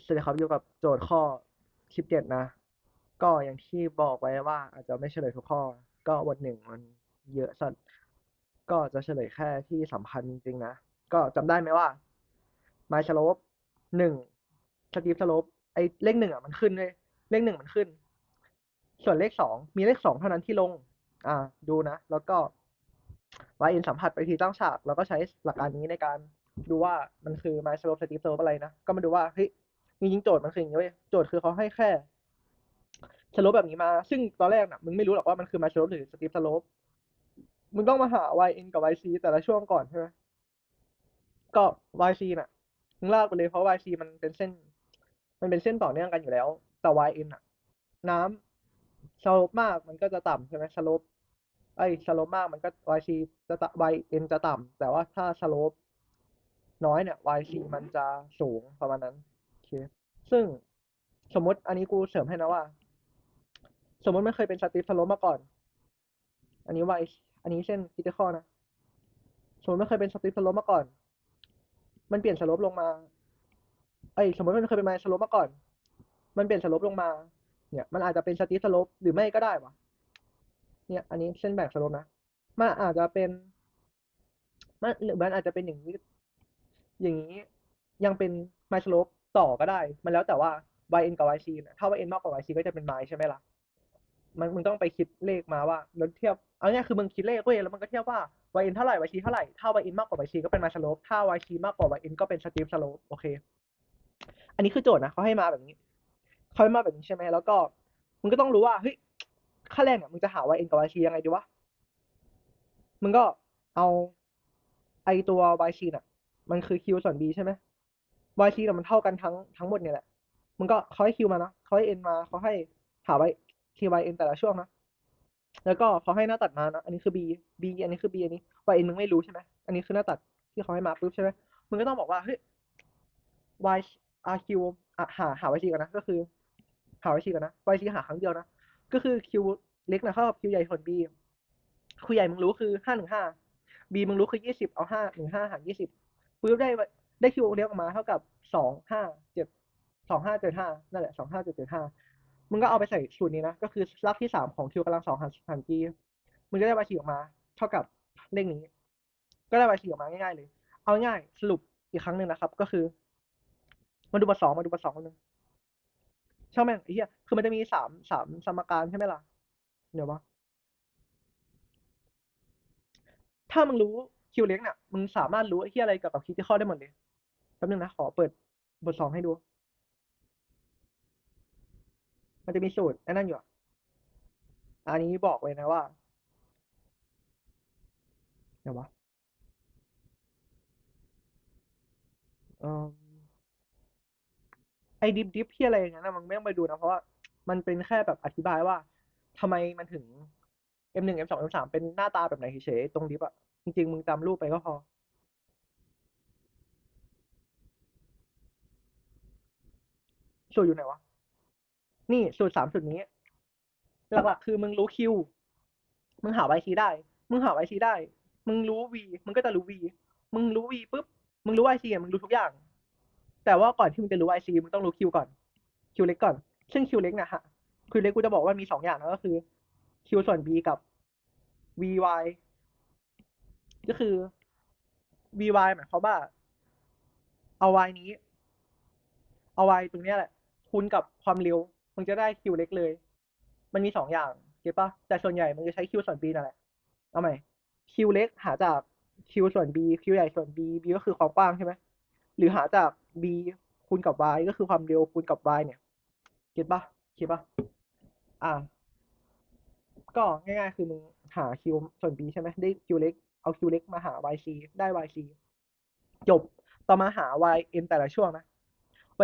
สวัสดีครับอยู่กับโจทย์ข้อ 17 นะ ก็อย่างที่บอกไว้ว่าอาจจะไม่เฉลยทุกข้อ ก็บทหนึ่งมันเยอะสัตก็จะเฉลยแค่ที่สำคัญจริงๆนะ ก็จำได้ไหมว่า my slope หนึ่ง steep slope ไอเลขหนึ่งอะมันขึ้นเลยเลขหนึ่งมันขึ้น ส่วนเลขสองมีเลขสองเท่านั้นที่ลง อ่า ดูนะ แล้วก็ y in สัมผัสไปทีตั้งฉาก แล้วก็ใช้หลักการนี้ในการดูว่ามันคือ my slope steep slope อะไรนะ ก็มาดูว่าเฮ้ย จริงๆโจทย์มันคืออย่างนี้เว้ยโจทย์คือเขาให้แค่สโลปแบบนี้มา ซึ่งตอนแรกน่ะมึงไม่รู้หรอกว่ามันคือ my slope หรือ steep slope มึงต้องมาหา y n กับ y c แต่ละช่วงก่อนใช่ไหมก็ y c น่ะมึงลากไปเลยเพราะ y c มันเป็นเส้น มันเป็นเส้นต่อเนื่องกันอยู่แล้ว แต่ y n น่ะ น้ำสโลปมากมันก็จะต่ำใช่ไหมสโลปไอ้สโลปมากมันก็ y c จะต่ำ y n จะต่ำแต่ว่าถ้าสโลปน้อยเนี่ย y c มันจะสูงประมาณนั้น ซึ่งสมมติอันนี้กูเสริมให้นะว่า สมมติมันเคยเป็นสตีฟสโลปมาก่อน อันนี้ y อันนี้เส้นคิดข้อนะ สมมติมันเคยเป็นสตีฟสโลปมาก่อน มันเปลี่ยนสโลปลงมาเอ้สมมติมันเคยเป็นไมสโลปมาก่อน มันเปลี่ยนสโลปลงมา เนี่ย มันอาจจะเป็นสตีฟสโลปหรือไม่ก็ได้วะเนี่ย อันนี้เส้นแบ่งสโลปนะ มันอาจจะเป็น มันหรือมันอาจจะเป็นอย่างนี้ อย่างนี้ ยังเป็นไมสโลป ต่อก็ได้ มันแล้วแต่ว่า y n กับ y c เนี่ยถ้า y n มากกว่า y c ก็จะเป็นไม้ใช่ไหมล่ะ มันมึงต้องไปคิดเลขมาว่าแล้วเทียบ เอาง่ายคือมึงคิดเลขเว้ยแล้วมันก็เทียบว่า y n เท่าไหร่ y c เท่าไหร่ ถ้า y n มากกว่า y c ก็เป็น my slope ถ้า y c มากกว่า y n ก็เป็น steep slope โอเค อันนี้คือโจทย์นะเขาให้มาแบบนี้ เขาให้มาแบบนี้ใช่ไหมแล้วก็มึงก็ต้องรู้ว่าเฮ้ยค่าแรกเนี่ยมึงจะหา y n กับ y c ยังไงดีวะ มึงก็เอาไอตัว y c น่ะ มันคือ q ส่วน b ใช่ไหม y c น่ะมันเท่ากันทั้งทั้งหมดเนี่ยแหละมึงก็เขาให้ q มานะเขาให้ n มาเขาให้หา y t y n แต่ละช่วงนะแล้วก็เขาให้หน้าตัดมานะอันนี้คือ b b อันนี้คือ b อันนี้ y n มึงไม่รู้ใช่ไหมอันนี้คือหน้าตัดที่เขาให้มาปุ๊บใช่ไหมมึงก็ต้องบอกว่าเฮ้ย y r q อะหาหา y c กันนะ ก็คือ หา y c กันนะ y c หาครั้งเดียวนะ ก็คือ q เล็กนะเท่ากับ q ใหญ่ส่วน b q ใหญ่มึงรู้คือห้าหนึ่งห้า b มึงรู้คือยี่สิบเอาห้าหนึ่งห้าหารยี่สิบปุ๊บได้ ได้ q เล็กออกมาเท่ากับสองห้าเจ็ดสองห้าเจ็ดห้านั่นแหละสองห้าเจ็ดเจ็ดห้ามึงก็เอาไปใส่สูตรนี้นะ ก็คือรากที่สามของ q กำลังสองหารหาร g มึงจะได้ y c ออกมา เท่ากับเลขนี้ ก็ได้ y c ออกมาง่ายๆเลย เอาง่ายสรุปอีกครั้งหนึ่งนะครับ ก็คือมาดูบทสองมาดูบทสองกันหนึ่งช่างแม่งไอ้เหี้ยคือมันจะมีสามสามสมการใช่ไหมล่ะ เดี๋ยววะถ้ามึงรู้ q เล็กเนี่ยมึงสามารถรู้ไอ้เหี้ยอะไรเกี่ยวกับคิดที่ข้อได้หมดเลย ป๊บนึงนะขอเปิดบทสองให้ดู มันจะมีสูตรนั่นอยู่อันนี้บอกเลยนะว่าเดี๋ยววะไอ้ดิฟดิฟที่อะไรอย่างเงี้ยนะมึงไม่ต้องไปดูนะ เพราะว่ามันเป็นแค่แบบอธิบายว่าทำไมมันถึง M หนึ่ง M สอง M สามเป็นหน้าตาแบบไหนเฉยๆตรงดิฟอะจริงๆ มึงจำรูปไปก็พอ สูตรอยู่ไหนวะ นี่สูตรสามสูตรนี้ หลักๆคือมึงรู้ Q มึงหา YC ได้ มึงหา YC ได้ มึงรู้ V มึงก็จะรู้ V มึงรู้ V ปุ๊บ มึงรู้ YC อะมึงรู้ทุกอย่าง แต่ว่าก่อนที่มึงจะรู้ YC มึงต้องรู้ Q ก่อน Q เล็กก่อน ซึ่ง Q เล็กเนี่ยฮะ Q เล็กกูจะบอกว่ามีสองอย่างนะก็คือ Q ส่วน B กับ VY ก็คือ VY หมายความว่า เอา Y นี้ เอา Y ตรงเนี้ยแหละ คูณกับความเร็วมึงจะได้ Q เล็กเลย มันมีสองอย่างเก็ตปะแต่ส่วนใหญ่มันจะใช้ Q ส่วน B นั่นแหละเอาใหม่ Q เล็กหาจาก Q ส่วน B Q ใหญ่ส่วน B B ก็คือความกว้างใช่ไหมหรือหาจาก B คูณกับ Y ก็คือความเร็วคูณกับ Y เนี่ยเก็ตปะเก็ตปะอ่า ก็ง่ายๆ คือมึงหา Q ส่วน B ใช่ไหมได้ Q เล็กเอา Q เล็กมาหา YC ได้ YC จบต่อมาหา YN แต่ละช่วงนะ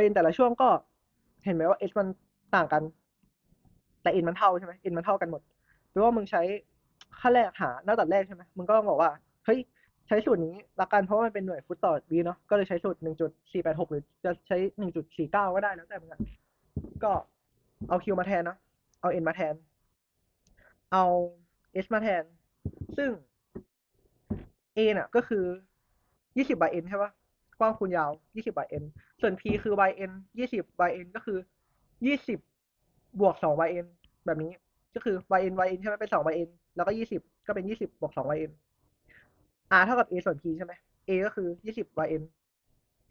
YN แต่ละช่วงก็ เห็นไหมว่า H มันต่างกัน แต่ N มันเท่าใช่ไหม N มันเท่ากันหมดแปลว่ามึงใช้ขั้นแรกหาหน้าตัดแรกใช่ไหมมึงก็ต้องบอกว่าเฮ้ยใช้สูตรนี้ละกันเพราะมันเป็นหน่วยฟุตต่อวิเนาะก็เลยใช้สูตร1.486หรือจะใช้1.49ก็ได้แล้วแต่มึงอะก็เอา Q มาแทนเนาะเอา N มาแทน เอา H มาแทน ซึ่ง A น่ะ ก็คือ20 by N ใช่ปะ กว้างคูณยาว 20 by n ส่วน p คือ by n 20 by n ก็คือ 20 บวก 2 by n แบบนี้ ก็คือ by n by n ใช่ไหมเป็น 2 by n แล้วก็ 20 ก็เป็น 20 บวก 2 by n r เท่ากับ a ส่วน p ใช่ไหม a ก็คือ 20 by n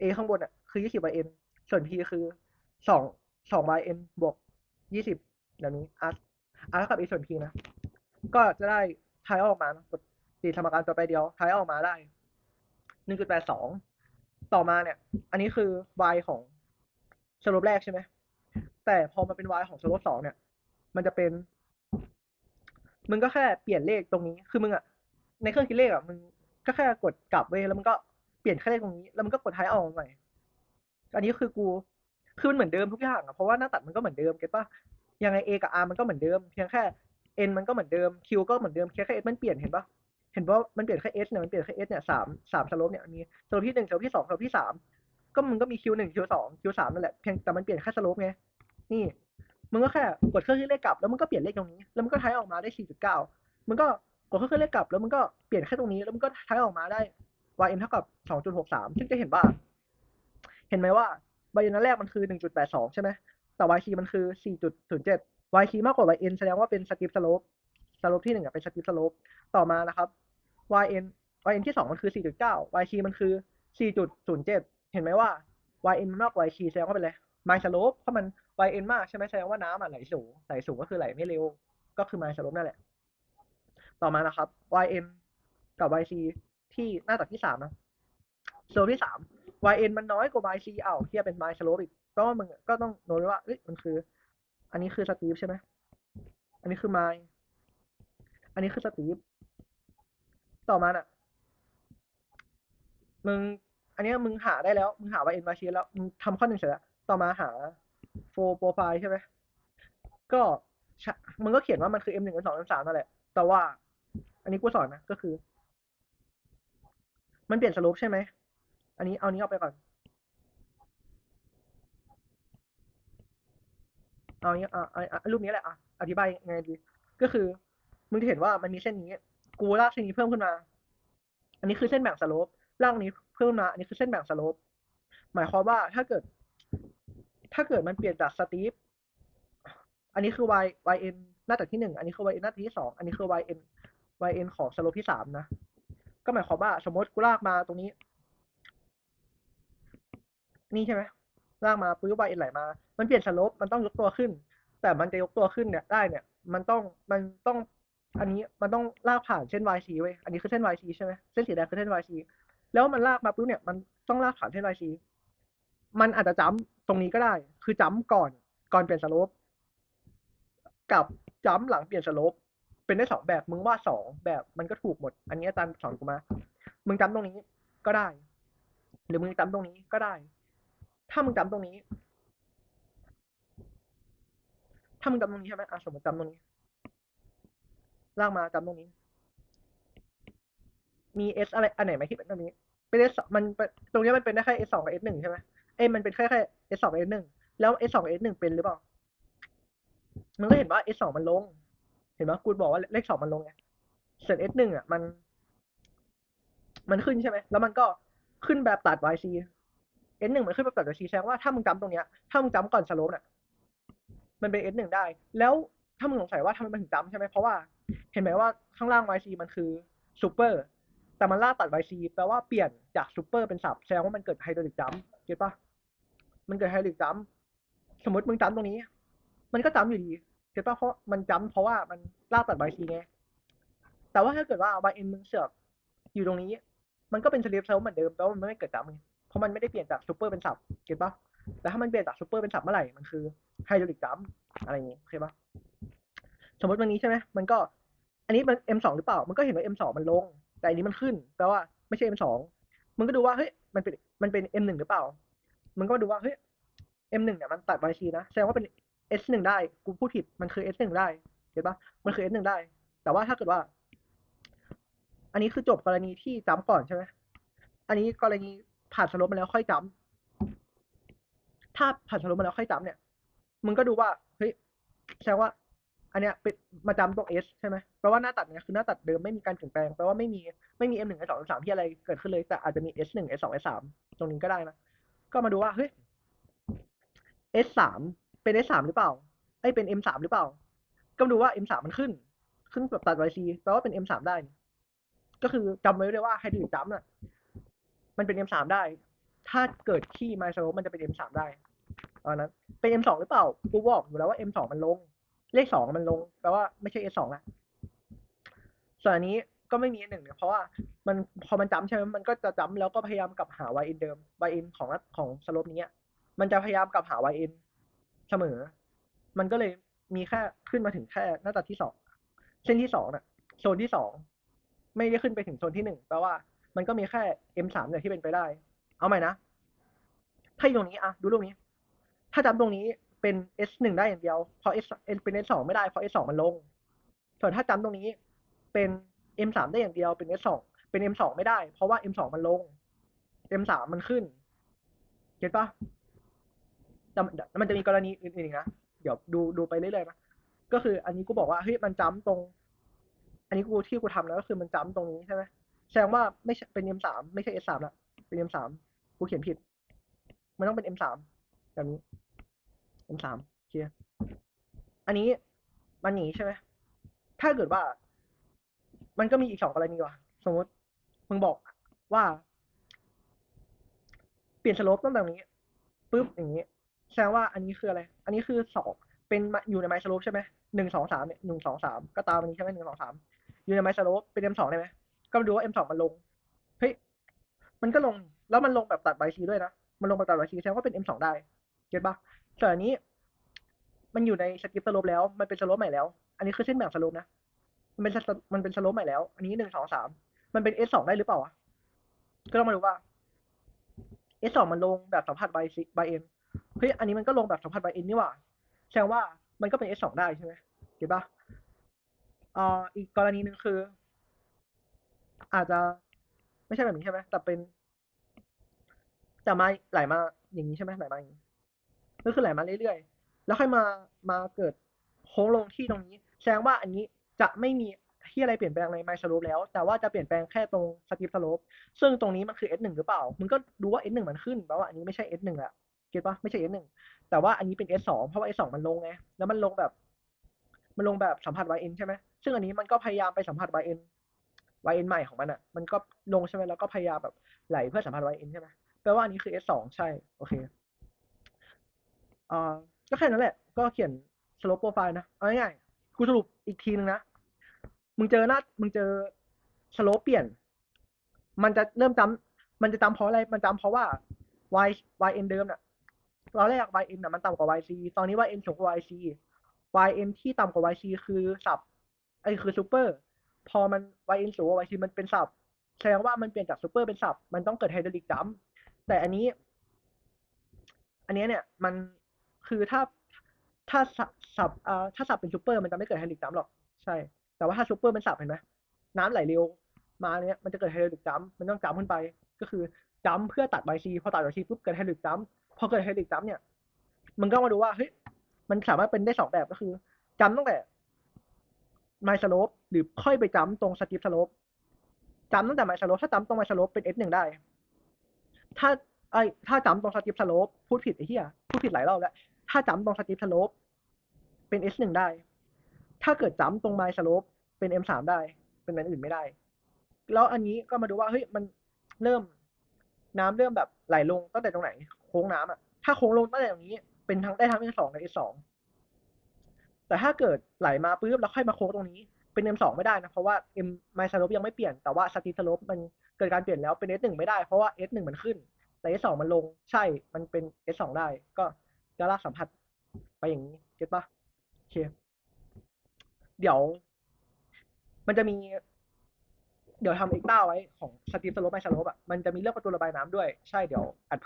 a ข้างบนอะคือ 20 by n ส่วน p คือ 2 2 by n บวก 20แบบนี้ r r เท่ากับ a ส่วน p นะ ก็จะได้ทายออกมาตีสมการตัวไปเดียวทายออกมาได้ 1.82 ต่อมาเนี่ย อันนี้คือ y ของสรุปแรกใช่ไหม แต่พอมาเป็น y ของสรุปสองเนี่ย มันจะเป็น มึงก็แค่เปลี่ยนเลขตรงนี้ คือมึงอะในเครื่องคิดเลขอะมึงก็แค่กดกลับเว้ยแล้วมึงก็เปลี่ยนแค่เลขตรงนี้ แล้วมึงก็กดท้ายออกมาใหม่อันนี้คือกู คือมันเหมือนเดิมทุกอย่างอะเพราะว่าหน้าตัดมันก็เหมือนเดิมเก็ตปะยังไง a กับ r มันก็เหมือนเดิม เพียงแค่ n มันก็เหมือนเดิม q ก็เหมือนเดิมแค่แค่ s มันเปลี่ยนเห็นปะ เห็นว่ามันเปลี่ยนแค่ s เนี่ยมันเปลี่ยนแค่ s เนี่ยสามสามสโลปเนี่ยมีสโลปที่หนึ่งสโลปที่สองสโลปที่สามก็มึงก็มี q หนึ่ง q สอง q สามนั่นแหละเพียงแต่มันเปลี่ยนแค่สโลปไงนี่มึงก็แค่กดเครื่องคิดเลขกลับแล้วมึงก็เปลี่ยนเลขตรงนี้ แล้วมึงก็ทายออกมาได้สี่จุดเก้ามึงก็กดเครื่องคิดเลขกลับ แล้วมึงก็เปลี่ยนแค่ตรงนี้แล้วมึงก็ทายออกมาได้ yn เท่ากับสองจุดหกสามซึ่งจะเห็นว่า เห็นไหมว่า y นั้นแรกมันคือหนึ่งจุดแปดสองใช่ไหมแต่ y c มันคือสี่จุดศูนย์เจ็ด y c มากกว่า yn แสดงว่าเป็นสกิปสโลปสโลปที่หนึ่งอะเป็นสกิปสโลปต่อมานะครับ yn yn ที่สองมันคือ 4.9 yc มันคือ 4.07 เห็นไหมว่า yn มันมากกว่า yc แสดงว่าเป็นอะไร my slope เพราะมัน yn มากใช่ไหมแสดงว่าน้ำอะไหลสูงไหลสูงก็คือไหลไม่เร็ว ก็คือ my slope นั่นแหละ ต่อมานะครับ yn กับ yc ที่หน้าตัดที่สามนะ slope ที่สาม yn มันน้อยกว่า yc อ้าวเทียบเป็น my slope อีกก็ว่ามึงก็ต้องโน้ตว้ว่าเอ้ยมันคือ อันนี้คือสตีฟใช่ไหมอันนี้คือ my อันนี้คือสตีฟ ต่อมาน่ะ มึง อันนี้มึงหาได้แล้ว มึงหา y n y c แล้ว มึงทำข้อหนึ่งเสร็จแล้ว ต่อมาหา for profile ใช่ไหม ก็มึงก็เขียนว่ามันคือ m หนึ่ง m สอง m สามนั่นแหละ แต่ว่า อันนี้กูสอนนะ ก็คือ มันเปลี่ยนสโลปใช่ไหม อันนี้เอานี้เอาไปก่อน เอานี้อ่ารูปนี้แหละอะอธิบายไงดี ก็คือ มึงจะเห็นว่ามันมีเส้นนี้ กูลากเส้นนี้เพิ่มขึ้นมา อันนี้คือเส้นแบ่งสโลปลากนี้เพิ่มมาอันนี้คือเส้นแบ่งสโลปหมายความว่าถ้าเกิด ถ้าเกิดมันเปลี่ยนจากสตีฟอันนี้คือ y yn หน้าตัดที่หนึ่งอันนี้คือ yn หน้าตัดที่สองอันนี้คือ yn yn ของสโลปที่สามนะก็หมายความว่าสมมติกูลากมาตรงนี้ นี่ใช่ไหมลากมาปุ๊บ yn ไหลมา มันเปลี่ยนสโลปมันต้องยกตัวขึ้น แต่มันจะยกตัวขึ้นเนี่ยได้เนี่ย มันต้องมันต้อง อันนี้มันต้องลากผ่านเส้น YC เว้ยอันนี้คือเส้น YC ใช่ไหมเส้นสีแดงคือเส้น YC แล้วมันลากมาปุ๊บเนี่ย มันต้องลากผ่านเส้น YC มันอาจจะจ้ำตรงนี้ก็ได้ คือจ้ำก่อนก่อนเปลี่ยนสโลปกับจ้ำหลังเปลี่ยนสโลปเป็นได้สองแบบมึงว่าสองแบบมันก็ถูกหมด อันนี้อาจารย์สอนกูมา มึงจ้ำตรงนี้ก็ได้ หรือมึงจ้ำตรงนี้ก็ได้ ถ้ามึงจ้ำตรงนี้ถ้ามึงจำตรงนี้ใช่ไหมอะสมมติจำตรงนี้ ลากมาจำตรงนี้ มี S อะไรอันไหนไหมที่เป็นตรงนี้ เป็น S มันตรงนี้มันเป็นได้แค่ S สองกับ S หนึ่งใช่ไหมเอ้มันเป็นแค่แค่ S สองกับ S หนึ่งแล้ว S สองกับ S หนึ่งเป็นหรือเปล่ามันก็เห็นว่า S สองมันลง เห็นไหมกูบอกว่าเลขสองมันลงไงส่วน S หนึ่งอะมัน มันขึ้นใช่ไหมแล้วมันก็ขึ้นแบบตัด YC S หนึ่งมันขึ้นแบบตัด YC แสดงว่าถ้ามึงจำตรงเนี้ยถ้ามึงจำก่อนสโลปน่ะมันเป็น S หนึ่งได้ แล้ว ถ้ามึงสงสัยว่าทำไมมันถึงจำใช่ไหมเพราะว่า เห็นไหมว่าข้างล่าง YC มันคือซูเปอร์แต่มันล่าตัด YC แปลว่าเปลี่ยนจากซูเปอร์เป็นสับแสดงว่ามันเกิดไฮดรอลิกจัมเก็ตปะมันเกิดไฮดรอลิกจัมสมมติมึงจำตรงนี้ มันก็จำอยู่ดีเก็ตปะเพราะมันจำเพราะว่ามันล่าตัด YC ไงแต่ว่าถ้าเกิดว่า YN มึงเสือกอยู่ตรงนี้ มันก็เป็นสลิปเซลเหมือนเดิมแปลว่ามันไม่เกิดจัมไงเพราะมันไม่ได้เปลี่ยนจากซูเปอร์เป็นสับเก็ตปะแต่ถ้ามันเปลี่ยนจากซูเปอร์เป็นสับเมื่อไหร่มันคือไฮดรอลิกจัมอะไรอย่างงี้โอเคปะ สมมติวันนี้ใช่ไหมมันก็ อันนี้มัน M2 หรือเปล่า มันก็เห็นว่า M2 มันลง แต่อันนี้มันขึ้นแปลว่าไม่ใช่ M2 มึงก็ดูว่าเฮ้ยมันเป็นมันเป็น M1 หรือเปล่ามึงก็ดูว่าเฮ้ย M1 เนี่ยมันตัด YC นะแสดงว่าเป็น S1 ได้กูพูดผิดมันคือ S1 ได้เห็นปะมันคือ S1 ได้ แต่ว่าถ้าเกิดว่า อันนี้คือจบกรณีที่จำก่อนใช่ไหมอันนี้กรณีผ่านสลปมาแล้วค่อยจำถ้าผ่านสลปมาแล้วค่อยจำเนี่ยมึงก็ดูว่าเฮ้ย แสดงว่า อันเนี้ยเป็นมาจำตรง S ใช่ไหมแปลว่าหน้าตัดเนี้ยคือหน้าตัดเดิมไม่มีการเปลี่ยนแปลงแปลว่าไม่มีไม่มี M หนึ่ง S สอง S สามที่อะไรเกิดขึ้นเลย แต่อาจจะมี S หนึ่ง S สอง S สามตรงนี้ก็ได้นะ ก็มาดูว่าเฮ้ย S สามเป็น S สามหรือเปล่าไอ้เป็น M สามหรือเปล่า ก็มาดูว่า M สามมันขึ้น ขึ้นแบบตัด YC แปลว่าเป็น M สามได้ ก็คือจำไว้เลยว่าไฮดรอลิกจัมน่ะมันเป็น M สามได้ ถ้าเกิดที่ไมโครมันจะเป็น M สามได้ ตอนนั้น เป็น M สองหรือเปล่า กูบอกอยู่แล้วว่า M สองมันลง เลขสองมันลงแปลว่าไม่ใช่ S สองละส่วนอันนี้ก็ไม่มี S หนึ่งเนี่ยเพราะว่ามันพอมันจำใช่ไหมมันก็จะจำแล้วก็พยายามกลับหา Y n เดิม Y n ของของสโลปนี้มันจะพยายามกลับหา Y n เสมอ มันก็เลยมีแค่ขึ้นมาถึงแค่หน้าตัดที่สองเส้นที่สองน่ะโซนที่สองไม่ได้ขึ้นไปถึงโซนที่หนึ่งแปลว่ามันก็มีแค่ M สามเนี่ยที่เป็นไปได้ เอาใหม่นะ ถ้าอยู่ตรงนี้อะดูรูปนี้ ถ้าจำตรงนี้เป็น S หนึ่งได้อย่างเดียวเพราะ S เป็น S สองไม่ได้เพราะ S สองมันลง ส่วนถ้าจำตรงนี้เป็น M สามได้อย่างเดียวเป็น S สองเป็น M สองไม่ได้ เพราะว่า M สองมันลง M สามมันขึ้นเก็ตปะแต่มันมันจะมีกรณีอื่นๆอีกนะ เดี๋ยวดูดูไปเรื่อยๆนะ ก็คืออันนี้กูบอกว่าเฮ้ยมันจ้ำตรง อันนี้กูที่กูทำนะก็คือมันจ้ำตรงนี้ใช่ไหมแสดงว่าไม่เป็น M สามไม่ใช่ S สามละเป็น M สามกูเขียนผิด มันต้องเป็น M สาม แบบนี้ M สามเคลียร์อันนี้มันหนีใช่ไหมถ้าเกิดว่า มันก็มีอีกสองกรณีว่ะ สมมติมึงบอกว่า เปลี่ยนสโลปตั้งแต่นี้ปุ๊บอย่างนี้แสดงว่าอันนี้คืออะไร อันนี้คือสองเป็นอยู่ในไมสโลปใช่ไหมหนึ่งสองสามเนี่ยหนึ่งสองสามก็ตามอันนี้ใช่ไหมหนึ่งสองสามอยู่ในไมสโลปเป็น M สองได้ไหมก็มาดูว่า M สองมันลงเฮ้ยมันก็ลง แล้วมันลงแบบตัดไบซีด้วยนะ มันลงแบบตัดไบซีแสดงว่าเป็น M สองได้ เก็ตปะส่วนอันนี้ มันอยู่ในสกิปสโลปแล้ว มันเป็นสโลปใหม่แล้ว อันนี้คือเส้นแบบสโลปนะ มันเป็นสมันเป็นสโลปใหม่แล้ว อันนี้หนึ่งสองสามมันเป็น S สองได้หรือเปล่าอะก็ต้องมาดูว่า S สองมันลงแบบสัมผัสไบซีไบเอ็นเฮ้ยอันนี้มันก็ลงแบบสัมผัสไบเอ็นนี่หว่าแสดงว่ามันก็เป็น S สองได้ใช่ไหมเก็ตปะอ่าอีกกรณีหนึ่งคือ อาจจะไม่ใช่แบบนี้ใช่ไหมแต่เป็นแต่มาไหลมาอย่างนี้ใช่ไหมไหลมาอย่างนี้ ก็คือไหลมาเรื่อยๆ แล้วค่อยมามาเกิดโค้งลงที่ตรงนี้ แสดงว่าอันนี้จะไม่มีที่อะไรเปลี่ยนแปลงในไมสโลปแล้ว แต่ว่าจะเปลี่ยนแปลงแค่ตรงสกิปสโลปซึ่งตรงนี้มันคือ S หนึ่งหรือเปล่า มึงก็ดูว่า S หนึ่งมันขึ้นแปลว่าอันนี้ไม่ใช่ S หนึ่งอะเก็ตปะไม่ใช่ S หนึ่งแต่ว่าอันนี้เป็น S สองเพราะว่า S สองมันลงไง แล้วมันลงแบบ มันลงแบบสัมผัส YN ใช่ไหมซึ่งอันนี้มันก็พยายามไปสัมผัส YN YN ใหม่ของมันอะมันก็ลงใช่ไหมแล้วก็พยายามแบบไหลเพื่อสัมผัส YN ใช่ไหมแปลว่าอันนี้คือ S สองใช่ โอเค อ่าก็แค่นั้นแหละ ก็เขียน slope profile นะ เอาง่ายๆกูสรุปอีกทีนึงนะ มึงเจอหน้า มึงเจอ slope เปลี่ยน มันจะเริ่มจำมันจะจำเพราะอะไร มันจำเพราะว่า y yn เดิมน่ะตอนแรก yn น่ะมันต่ำกว่า yc ตอนนี้ yn สูงกว่า yc yn ที่ต่ำกว่า yc คือสับไอ้คือซูเปอร์ พอมัน yn สูงกว่า yc มันเป็นสับแสดงว่ามันเปลี่ยนจากซูเปอร์เป็นสับ มันต้องเกิดไฮดรอลิกจัมแต่อันนี้ อันนี้เนี่ย มัน คือถ้าถ้าสับอ่าถ้าสับเป็นซูเปอร์มันจะไม่เกิดไฮดรอลิกจัมหรอกใช่ แต่ว่าถ้าซูเปอร์เป็นสับเห็นไหมน้ำไหลเร็วมาเนี้ยมันจะเกิดไฮดรอลิกจัมมันต้องจัมขึ้นไป ก็คือจัมเพื่อตัด YC พอตัด YC ปุ๊บเกิดไฮดรอลิกจัมพอเกิดไฮดรอลิกจัมเนี่ยมันก็มาดูว่าเฮ้ยมันสามารถเป็นได้สองแบบก็คือจำตั้งแต่ไมสโลปหรือค่อยไปจำตรงสกิปสโลปจำตั้งแต่ไมสโลปถ้าจำตรงไมสโลปเป็น S หนึ่งได้ ถ้าไอถ้าจำตรงสกิปสโลปพูดผิดไอ้เหี้ยพูดผิดหลายรอบแล้ว ถ้าจำตรงสกิปสโลปเป็น S หนึ่งได้ ถ้าเกิดจำตรงไมสโลปเป็น M สามได้ เป็นอันอื่นไม่ได้ แล้วอันนี้ก็มาดูว่าเฮ้ยมันเริ่มน้ำเริ่มแบบไหลลงตั้งแต่ตรงไหน โค้งน้ำอะ ถ้าโค้งลงตั้งแต่ตรงนี้ เป็นทั้งได้ทั้ง S สองกับ S สองแต่ถ้าเกิดไหลมาปุ๊บแล้วค่อยมาโค้งตรงนี้เป็น M สองไม่ได้นะเพราะว่า M ไมสโลปยังไม่เปลี่ยนแต่ว่าสตีสโลปมันเกิดการเปลี่ยนแล้วเป็น S หนึ่งไม่ได้เพราะว่า S หนึ่งมันขึ้นแต่ S สองมันลงใช่ มันเป็น S สองได้ ก็ จะลากสัมผัสไปอย่างนี้เก็ตปะโอเค เดี๋ยว มันจะมี เดี๋ยวทำเอ็กต้าไว้ของสตีฟสโลปไมสโลปอะมันจะมีเรื่องประตูระบายน้ำด้วย ใช่เดี๋ยวอัดเพิ่ม